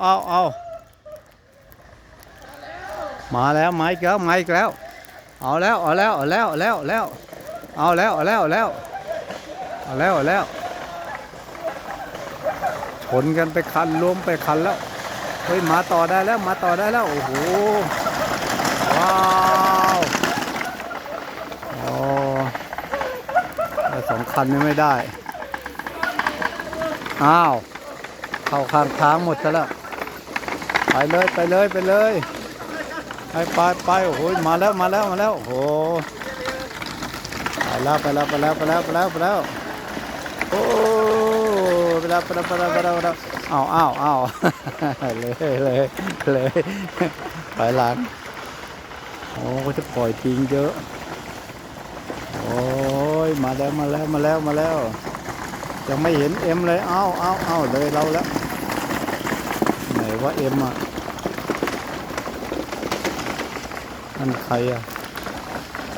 เอาเอามาแล้วมาอีกแล้วมาอีกแล้ว เอาแล้วเอาแล้วเอาแล้วเอาแล้วเอาแล้วเอาแล้วเอาแล้วเอาแล้วเอาแล้วเอาแล้วชนกันไปคันรวมไปคันแล้วเฮ้ยมาต่อได้แล้วมาต่อได้แล้วโอ้โหว้าวโอ้สองคันนี้ไม่ได้อ้าวเข้าข้างทางหมดซะแล้ว ไปเลยไปเลยไปเลยไปไปไปโอ้โหมาแล้วมาแล้วมาแล้วโอ้โหไปแล้วไปแล้วไปแล้วไปแล้วไปแล้วไปแล้วโอ้ไปแล้วไปแล้วไปแล้วไปแล้วไปแล้วอ้าวอ้าวอ้าวเลยเลยเลยไปหลังโอ้จะปล่อยทิ้งเยอะโอ้ยมาแล้วมาแล้วมาแล้วมาแล้วยังไม่เห็นเอ็มเลยเอ้าเอ้าเอ้าเลยเราแล้ว ว่าเอ็มอะนั่นใครอะ